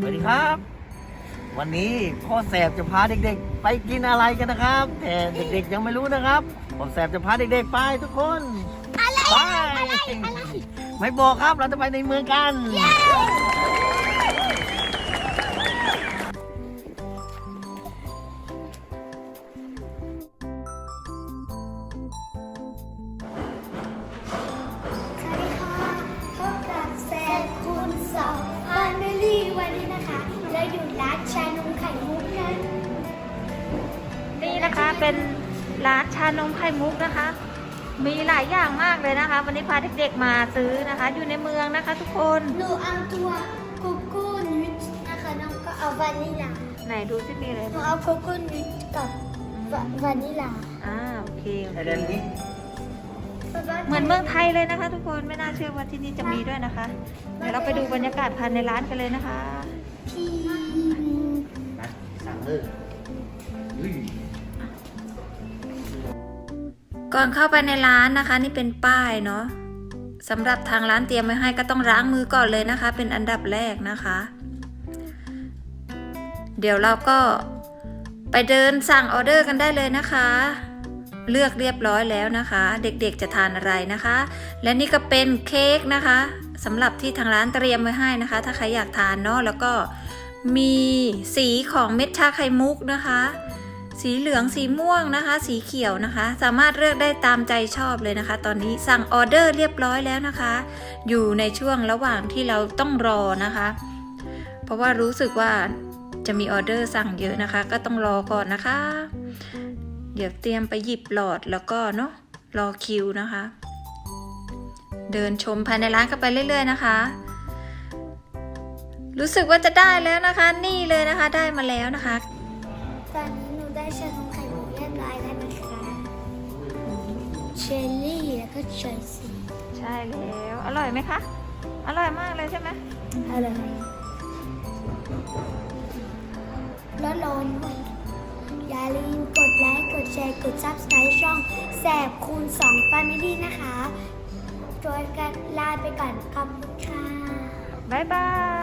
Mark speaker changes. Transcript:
Speaker 1: สวัสดีครับ วันนี้พ่อแสบจะพาเด็กๆ ไปกินอะไรกันนะครับ แต่เด็กๆยังไม่รู้นะครับพ่อแสบจะพาเด็กๆไปทุกคนไปไม่บอกครับเราจะไปในเมืองกัน
Speaker 2: นี่นะคะ เป็
Speaker 3: นร้านชานมไข่มุกนะคะ มีหลายอย่างมากเลยนะคะ วันนี้พาเด็กๆมาซื้อนะคะ อยู่ในเมืองนะคะ ทุกคน
Speaker 2: หนูเอาตัวโกโก้นิชนะคะน้องก็เอาวานิลา
Speaker 3: ไหนดูสิมีอะไร
Speaker 2: หนู
Speaker 3: บ้าง
Speaker 2: เอาโกโก้นิชกับวาวานิลา
Speaker 3: อ่าโอเค
Speaker 1: ไอเดนนี้
Speaker 3: เหมือนเมืองไทยเลยนะคะ ทุกคนไม่น่าเชื่อว่าที่นี่จะมีด้วยนะคะ เดี๋ยวเราไปดูบรรยากาศภายในร้านกันเลยนะคะ
Speaker 2: ที่
Speaker 1: นะสั่งเลยอุ้ย
Speaker 3: ก่อนเข้าไปในร้านนะคะ นี่เป็นป้ายเนาะสำหรับทางร้านเตรียมไว้ให้ก็ต้องล้างมือก่อนเลยนะคะ เป็นอันดับแรกนะคะ เดี๋ยวเราก็ไปเดินสั่งออเดอร์กันได้เลยนะคะ เลือกเรียบร้อยแล้วนะคะ เด็กๆจะทานอะไรนะคะ และนี่ก็เป็นเค้กนะคะสำหรับที่ทางร้านเตรียมไว้ให้นะคะ ถ้าใครอยากทานเนาะแล้วก็มีสีของเม็ดชาไข่มุกนะคะ สีเหลืองสีม่วงนะคะ สีเขียวนะคะ สามารถเลือกได้ตามใจชอบเลยนะคะ ตอนนี้สั่งออเดอร์เรียบร้อยแล้วนะคะ อยู่ในช่วงระหว่างที่เราต้องรอนะคะ เพราะว่ารู้สึกว่าจะมีออเดอร์สั่งเยอะนะคะ ก็ต้องรอก่อนนะคะ เดี๋ยวเตรียมไปหยิบหลอดแล้วก็เนาะรอคิวนะคะ เดินชมภายในร้านกันไปเรื่อย ๆ นะคะรู้สึกว่าจะได้แล้วนะคะ นี่เลยนะคะ ได้มาแล้วนะคะ
Speaker 2: ตอนนี้ ได้ชานมไข่มุกเรียบร้อยแล้วนะคะเชลลี่แล้วก็เชยซี
Speaker 3: ใช่แล้วอร่อยไหมคะ อร่อยมากเลยใช่ไหม
Speaker 2: อะไรแล้วร้อนด้วยอย่าลืมกดไลค์กดแชร์กด subscribe ช่องแสบคูณ2 Family นะคะโดยกันลาไปก่อนขอบคุณค่ะ
Speaker 3: บ๊ายบาย